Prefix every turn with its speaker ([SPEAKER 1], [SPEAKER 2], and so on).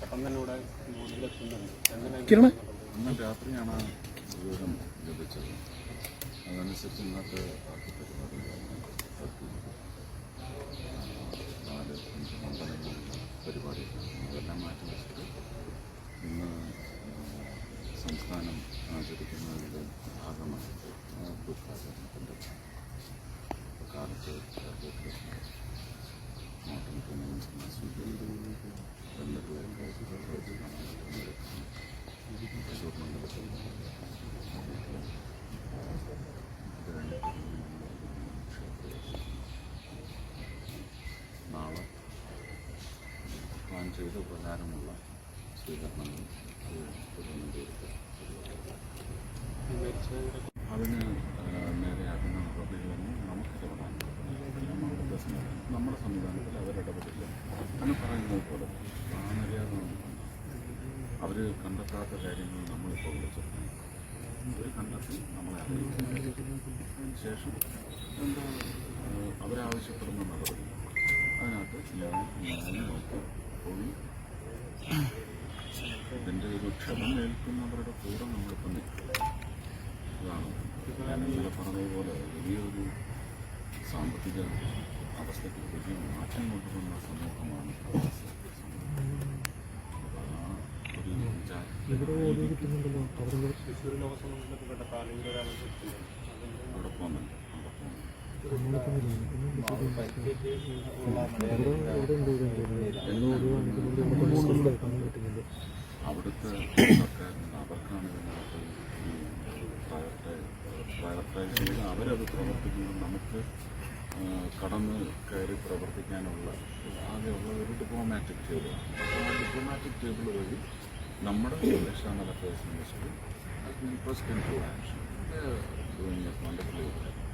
[SPEAKER 1] പെട്ടെന്ന് തന്നെ ഇവിടെ
[SPEAKER 2] കിരണ
[SPEAKER 3] ഇന്ന് രാത്രിയാണ് വിവരം ലഭിച്ചത്. അതനുസരിച്ച് ഇന്നത്തെ ബാക്കി നിർത്തി. നാല് അഞ്ച് പരിപാടികൾ അതെല്ലാം മാറ്റി വെച്ചിട്ട് ഇന്ന് സംസ്ഥാനം ആചരിക്കുന്നതിന്റെ ഭാഗമായിട്ട് ആ പ്ലാൻ ചെയ്ത പ്രകാരമുള്ള സ്വീകരണങ്ങൾ അത് തിരുവനന്തപുരത്ത്
[SPEAKER 1] മരിച്ചവരുടെ
[SPEAKER 3] അതിന് നേരെയാകുന്ന നടപടികളൊന്നും നമുക്കിടപെടാൻ എല്ലാം നമ്മുടെ നമ്മുടെ സംവിധാനത്തിൽ അവരിടപെടില്ല അങ്ങനെ പറയുന്നത് പോലെ ആ മര്യാദ അവർ കണ്ടെത്താത്ത കാര്യങ്ങൾ നമ്മളിപ്പോൾ വിളിച്ചിട്ടുണ്ട്. അവർ കണ്ടെത്തി നമ്മളെ അറിയിക്കും. ശേഷം എന്താ അവരാവശ്യപ്പെടുന്ന നടപടി ഇതിന്റെ ഒരു ക്ഷമം ഏൽക്കുന്നവരുടെ കൂടെ നമ്മളിപ്പോൾ നിൽക്കും അതാണ് ഞാൻ ഇന്നലെ പറഞ്ഞതുപോലെ വലിയൊരു സാമ്പത്തിക അവസ്ഥയ്ക്ക് വലിയ മാറ്റം കൊണ്ടുവന്ന സമൂഹമാണ് അവിടെ പോകുന്നുണ്ട് പോകുന്നുണ്ട് അവിടുത്തെ സർക്കാരിന് അവർക്കാണ് ഇതിനകത്ത് ഈ പ്രയർട്ടൈസ് ചെയ്ത് അവരത് പ്രവർത്തിക്കുമ്പോൾ നമുക്ക് കടന്ന് കയറി പ്രവർത്തിക്കാനുള്ള ആകെയുള്ള ഒരു ഡിപ്ലോമാറ്റിക് ടേബിളാണ് ആ ഡിപ്ലോമാറ്റിക് ടേബിൾ വഴി നമ്മുടെ external affairs ministry action. They are doing a wonderful work.